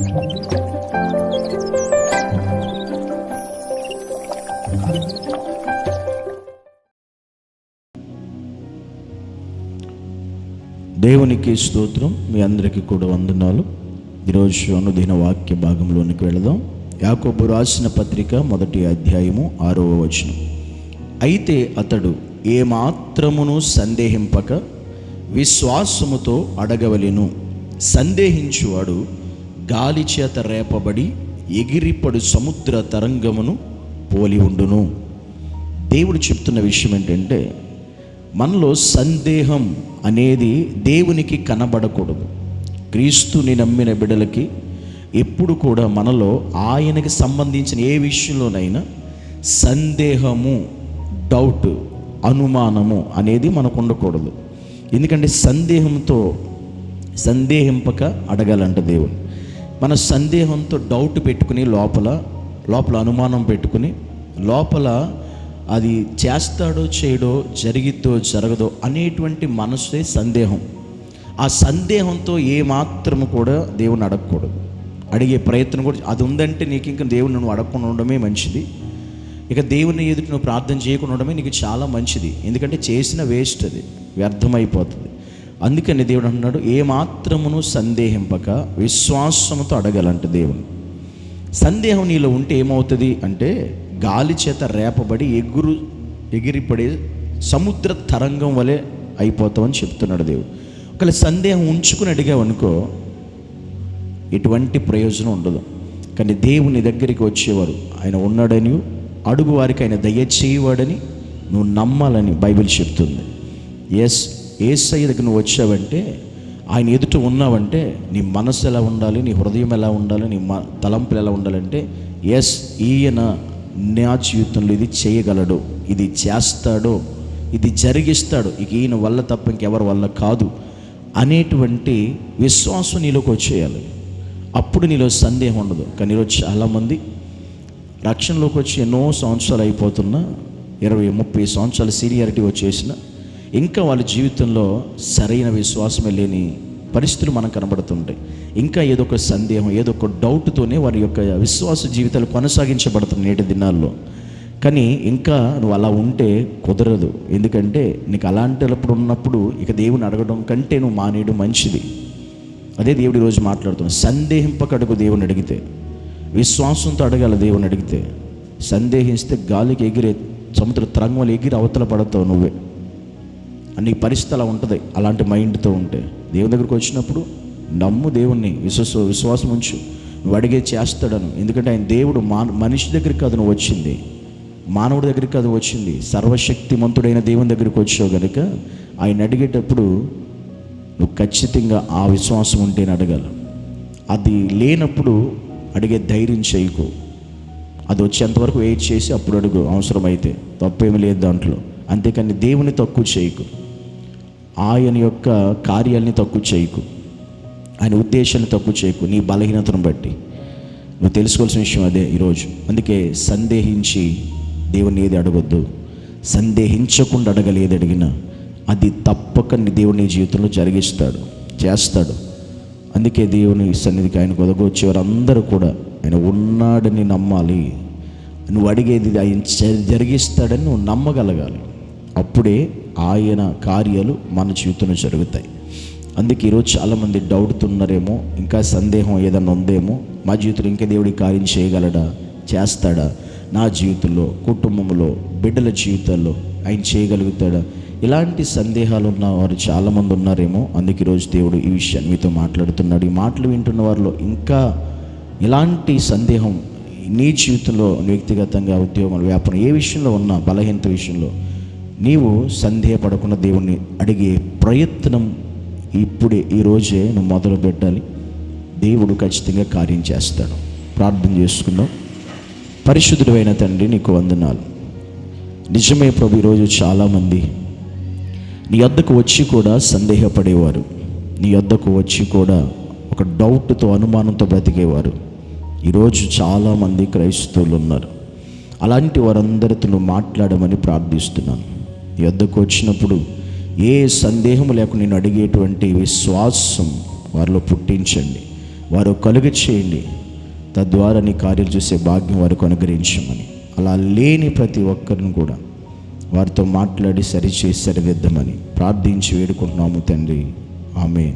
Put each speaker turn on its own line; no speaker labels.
దేవునికి స్తోత్రం. మీ అందరికీ కూడా వందనాలు. ఈరోజు అనుదిన వాక్య భాగంలోనికి వెళదాం. యాకోబు రాసిన పత్రిక మొదటి అధ్యాయము ఆరవ వచనం. అయితే అతడు ఏమాత్రమును సందేహింపక విశ్వాసముతో అడగవలెను. సందేహించువాడు గాలి చేత రేపబడి ఎగిరిపడు సముద్ర తరంగమును పోలి ఉండును. దేవుడు చెప్తున్న విషయం ఏంటంటే మనలో సందేహం అనేది దేవునికి కనబడకూడదు. క్రీస్తుని నమ్మిన బిడలకి ఎప్పుడు కూడా మనలో ఆయనకి సంబంధించిన ఏ విషయంలోనైనా సందేహము డౌట్ అనుమానము అనేది మనకు ఉండకూడదు. ఎందుకంటే సందేహంతో సందేహింపక అడగాలంట దేవుడు. మన సందేహంతో డౌట్ పెట్టుకుని లోపల లోపల అనుమానం పెట్టుకుని లోపల అది చేస్తాడో చేయడో జరిగిద్దో జరగదో అనేటువంటి మనసే సందేహం. ఆ సందేహంతో ఏమాత్రము కూడా దేవుని అడగకూడదు. అడిగే ప్రయత్నం కూడా అది ఉందంటే నీకు ఇంకా దేవుని నువ్వు అడగకుండా ఉండడమే మంచిది. ఇక దేవుని ఎదుటి నువ్వు ప్రార్థన చేయకుండా ఉండడమే నీకు చాలా మంచిది. ఎందుకంటే చేసిన వేస్ట్ అది వ్యర్థమైపోతుంది. అందుకని దేవుడు అంటున్నాడు ఏ సందేహింపక విశ్వాసముతో అడగాలంట దేవుని సందేహం నీలో ఉంటే ఏమవుతుంది అంటే గాలి చేత రేపబడి ఎగురు ఎగిరిపడే సముద్ర తరంగం వలె అయిపోతామని చెప్తున్నాడు దేవుడు. ఒకవేళ సందేహం ఉంచుకుని అడిగావనుకో ఎటువంటి ప్రయోజనం ఉండదు. కానీ దేవుని దగ్గరికి వచ్చేవారు ఆయన ఉన్నాడని అడుగు వారికి ఆయన దయచేయవాడని నువ్వు నమ్మాలని బైబిల్ చెప్తుంది. ఎస్ ఏసయ్య దగ్గర నువ్వు వచ్చావంటే ఆయన ఎదుట ఉన్నావంటే నీ మనసు ఎలా ఉండాలి నీ హృదయం ఎలా ఉండాలి నీ మ తలంపులు ఎలా ఉండాలంటే ఎస్ ఈయన నా జీవితంలో ఇది చేయగలడు ఇది చేస్తాడో ఇది జరిగిస్తాడు. ఇక ఈయన వల్ల తప్ప ఇంకెవరి వల్ల కాదు అనేటువంటి విశ్వాసం నీలోకి వచ్చేయాలి. అప్పుడు నీలో సందేహం ఉండదు. కానీ ఈరోజు చాలామంది రక్షణలోకి వచ్చి ఎన్నో సంవత్సరాలు అయిపోతున్నా ఇరవై ముప్పై సంవత్సరాల సీనియారిటీ వచ్చేసిన ఇంకా వాళ్ళ జీవితంలో సరైన విశ్వాసమే లేని పరిస్థితులు మనకు కనబడుతుంటాయి. ఇంకా ఏదో ఒక సందేహం ఏదో ఒక డౌట్తోనే వారి యొక్క విశ్వాస జీవితాలు కొనసాగించబడుతుంది నేటి దినాల్లో. కానీ ఇంకా నువ్వు అలా ఉంటే కుదరదు. ఎందుకంటే నీకు అలాంటిప్పుడు ఉన్నప్పుడు ఇక దేవుని అడగడం కంటే నువ్వు మానేయడం మంచిది. అదే దేవుడు ఈరోజు మాట్లాడుతున్నాడు. సందేహింపకడుగు దేవుని అడిగితే విశ్వాసంతో అడగాల దేవుని అడిగితే సందేహిస్తే గాలికి ఎగిరే సముద్ర తరంగంలో ఎగిరి అవతల పడతావు నువ్వే. నీ పరిస్థితి అలా ఉంటుంది. అలాంటి మైండ్తో ఉంటే. దేవుని దగ్గరికి వచ్చినప్పుడు నమ్ము దేవుణ్ణి విశ్వాస విశ్వాసం ఉంచు. నువ్వు అడిగే చేస్తాడను. ఎందుకంటే ఆయన దేవుడు మా మనిషి దగ్గరికి కాదు నువ్వు వచ్చింది. మానవుడి దగ్గరికి అది వచ్చింది. సర్వశక్తిమంతుడైన దేవుని దగ్గరికి వచ్చావు కనుక ఆయన అడిగేటప్పుడు నువ్వు ఖచ్చితంగా ఆ విశ్వాసం ఉంటేనే అడగాలి. అది లేనప్పుడు అడిగే ధైర్యం చేయకు. అది వచ్చేంతవరకు వెయిట్ చేసి అప్పుడు అడుగు. అవసరమైతే. తప్పేమీ లేదు దాంట్లో. అంతేకాని దేవుని తక్కువ చేయకు. ఆయన యొక్క కార్యాలని తక్కువ చేయకు. ఆయన ఉద్దేశాన్ని తక్కువ చేయకు. నీ బలహీనతను బట్టి. నువ్వు తెలుసుకోవాల్సిన విషయం అదే ఈరోజు. అందుకే సందేహించి దేవుని ఏది అడగొద్దు. సందేహించకుండా అడగలి ఏది అడిగినా. అది తప్పక నీ దేవుని జీవితంలో జరిగిస్తాడు. చేస్తాడు. అందుకే దేవుని సన్నిధికి ఆయన కొదకొచ్చే వారందరూ కూడా ఆయన ఉన్నాడని నమ్మాలి. నువ్వు అడిగేది ఆయన జరిగిస్తాడని నువ్వు నమ్మగలగాలి. అప్పుడే ఆయన కార్యాలు మన జీవితంలో జరుగుతాయి. అందుకే ఈరోజు చాలామంది డౌట్తున్నారేమో ఇంకా సందేహం ఏదన్నా ఉందేమో మా జీవితంలో ఇంకా దేవుడి కార్యం చేయగలడా చేస్తాడా నా జీవితంలో కుటుంబంలో బిడ్డల జీవితాల్లో ఆయన చేయగలుగుతాడా ఇలాంటి సందేహాలు ఉన్న వారు చాలామంది ఉన్నారేమో అందుకే ఈరోజు దేవుడు ఈ విషయాన్ని మీతో మాట్లాడుతున్నాడు. ఈ మాటలు వింటున్న వారిలో ఇంకా ఇలాంటి సందేహం నీ జీవితంలో వ్యక్తిగతంగా ఉద్యోగం వ్యాపారం ఏ విషయంలో ఉన్నా బలహీనత విషయంలో నీవు సందేహపడకుండా దేవుణ్ణి అడిగే ప్రయత్నం ఇప్పుడే ఈ రోజే నువ్వు మొదలు పెట్టాలి. దేవుడు ఖచ్చితంగా కార్యం చేస్తాడు. ప్రార్థన చేసుకుందాం. పరిశుద్ధుడైన తండ్రి నీకు వందనాలు. నిజమే ప్రభు ఈరోజు చాలామంది నీ వద్దకు వచ్చి కూడా సందేహపడేవారు. నీ వద్దకు వచ్చి కూడా ఒక డౌట్తో అనుమానంతో బ్రతికేవారు. ఈరోజు చాలామంది క్రైస్తవులు ఉన్నారు. అలాంటి వారందరితో నువ్వు మాట్లాడమని ప్రార్థిస్తున్నాను. నీ వచ్చినప్పుడు ఏ సందేహం లేకుండా నేను అడిగేటువంటి విశ్వాసం వారిలో పుట్టించండి వారు కలుగ చేయండి తద్వారా నీ కార్యాలు చూసే భాగ్యం వారికి అనుగ్రహించమని. అలా లేని ప్రతి ఒక్కరిని కూడా వారితో మాట్లాడి సరిచేసి సరిదిద్దమని ప్రార్థించి వేడుకుంటున్నాము తండ్రి. ఆమె